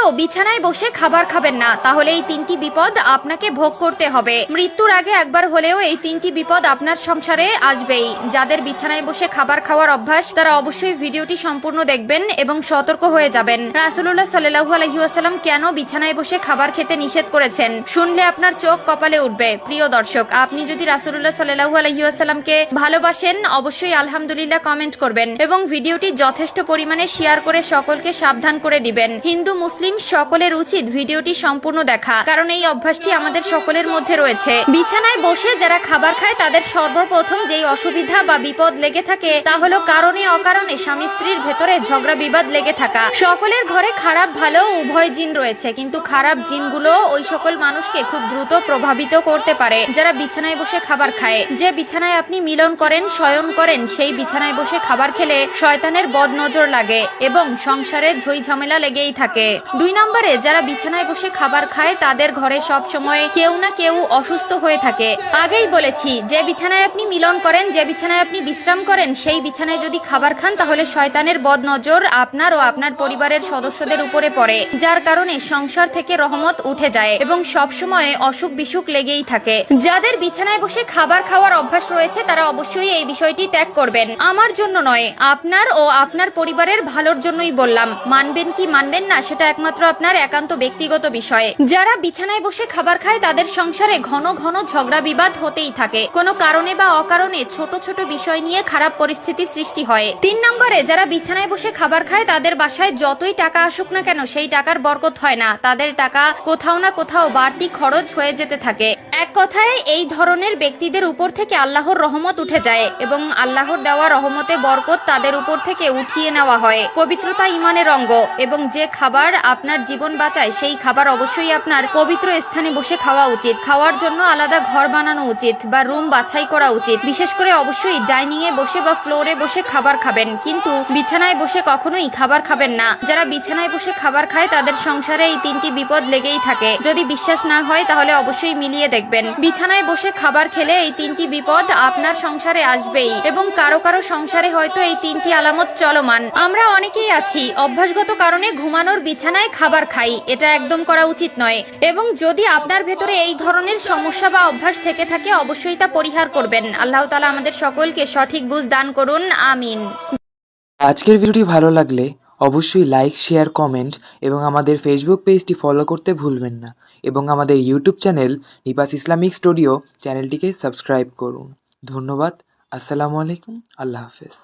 হলেও বিছানায় বসে খাবার খাবেন না। তাহলে এই তিনটি বিপদ আপনাকে ভোগ করতে হবে। মৃত্যুর আগে একবার হলেও এই তিনটি বিপদ আপনার সংসারে আসবেই। যাদের বিছানায় বসে খাবার খাওয়ার অভ্যাস, তারা অবশ্যই ভিডিওটি সম্পূর্ণ দেখবেন এবং সতর্ক হয়ে যাবেন। রাসুল্লাহ সাল্লাহু আলহিউসালাম কেন বিছানায় বসে খাবার খেতে নিষেধ করেছেন? শুনলে আপনার চোখ কপালে উঠবে। প্রিয় দর্শক, আপনি যদি রাসুল্লাহ সাল্লাহু আলহিউসালামকে ভালোবাসেন, অবশ্যই আলহামদুলিল্লাহ কমেন্ট করবেন এবং ভিডিওটি যথেষ্ট পরিমাণে শেয়ার করে সকলকে সাবধান করে দিবেন। হিন্দু, মুসলিম সকলের উচিত ভিডিওটি সম্পূর্ণ দেখা, কারণ এই অভ্যাসটি আমাদের সকলের মধ্যে রয়েছে। বিছানায় বসে যারা খাবার খায়, তাদের সর্বপ্রথম যেই অসুবিধা বা বিপদ লেগে থাকে, তা হলো কারণে অকারণে স্বামী স্ত্রীর ভেতরে ঝগড়া বিবাদ লেগে থাকা। সকলের ঘরে খারাপ, ভালো, উভয় জিন রয়েছে, কিন্তু খারাপ জিনগুলো ওই সকল মানুষকে খুব দ্রুত প্রভাবিত করতে পারে। যারা বিছানায় বসে খাবার খায়, যে বিছানায় আপনি মিলন করেন, শয়ন করেন, সেই বিছানায় বসে খাবার খেলে শয়তানের বদ নজর লাগে এবং সংসারে ঝই ঝামেলা লেগেই থাকে। দুই নম্বরে যারা বিছানায় বসে খাবার খায়, তাদের ঘরে সব সময় কেউ না কেউ অসুস্থ হয়ে থাকে। আগেই বলেছি, যে বিছানায় আপনি মিলন করেন, যে বিছানায় আপনি বিশ্রাম করেন, সেই বিছানায় যদি খাবার খান, তাহলে শয়তানের বদ নজর আপনার ও আপনার পরিবারের সদস্যদের উপরে পড়ে, যার কারণে সংসার থেকে রহমত উঠে যায় এবং সব সময় অসুখ বিসুখ লেগেই থাকে। যাদের বিছানায় বসে খাবার খাওয়ার অভ্যাস রয়েছে, তারা অবশ্যই এই বিষয়টি ত্যাগ করবেন। আমার জন্য নয়, আপনার ও আপনার পরিবারের ভালোর জন্যই বললাম। মানবেন কি মানবেন না, সেটা একমাত্র আপনার একান্ত ব্যক্তিগত বিষয়ে। যারা বিছানায় বসে খাবার খায়, তাদের সংসারে ঘন ঘন ঝগড়া বিবাদ হতেই থাকে। কোনো কারণে বা অকারণে ছোট ছোট বিষয় নিয়ে খারাপ পরিস্থিতি সৃষ্টি হয়। তিন নম্বরে, যারা বিছানায় বসে খাবার খায়, তাদের বাসায় যতই টাকা আসুক না কেন, সেই টাকার বরকত হয় না। তাদের টাকা কোথাও না কোথাও বাড়তি খরচ হয়ে যেতে থাকে। এক কথায়, এই ধরনের ব্যক্তিদের উপর থেকে আল্লাহর রহমত উঠে যায় এবং আল্লাহর দেওয়া রহমতে বরকত তাদের উপর থেকে উঠিয়ে নেওয়া হয়। পবিত্রতা ইমানের অঙ্গ এবং যে খাবার আপনার জীবন বাঁচায়, সেই খাবার অবশ্যই আপনার পবিত্র স্থানে বসে খাওয়া উচিত। খাওয়ার জন্য আলাদা ঘর বানানো উচিত বা রুম বাছাই করা উচিত। বিশেষ করে অবশ্যই ডাইনিং এ বসে বা ফ্লোরে বসে খাবার খাবেন। কিন্তু বিছানায় বসে কখনোই খাবার খাবেন না। যারা বিছানায় বসে খাবার খায়, তাদের সংসারে এই তিনটি বিপদ লেগেই থাকে। যদি বিশ্বাস না হয়, তাহলে অবশ্যই মিলিয়ে দেখবেন। বিছানায় বসে খাবার খেলে এই তিনটি বিপদ আপনার সংসারে আসবেই এবং কারও কারও সংসারে হয়তো এই তিনটি আলামত চলমান। আমরা অনেকেই আছি, অভ্যাসগত কারণে ঘুমানোর বিছানায় খাবার খাই, এটা একদম করা উচিত নয়। এবং যদি আপনার ভেতরে এই ধরনের সমস্যা বা অভ্যাস থেকে থাকে, অবশ্যই তা পরিহার করবেন। আল্লাহ তালা আমাদের সকলকে সঠিক বুঝ দান করুন, আমিন। আজকের ভিডিওটি ভালো লাগলে অবশ্যই লাইক শেয়ার কমেন্ট এবং আমাদের ফেসবুক পেজটি ফলো করতে ভুলবেন না এবং আমাদের YouTube channel Nipas Islamic studio চ্যানেলটিকে সাবস্ক্রাইব করুন। ধন্যবাদ। আসসালামু আলাইকুম। আল্লাহ হাফেজ।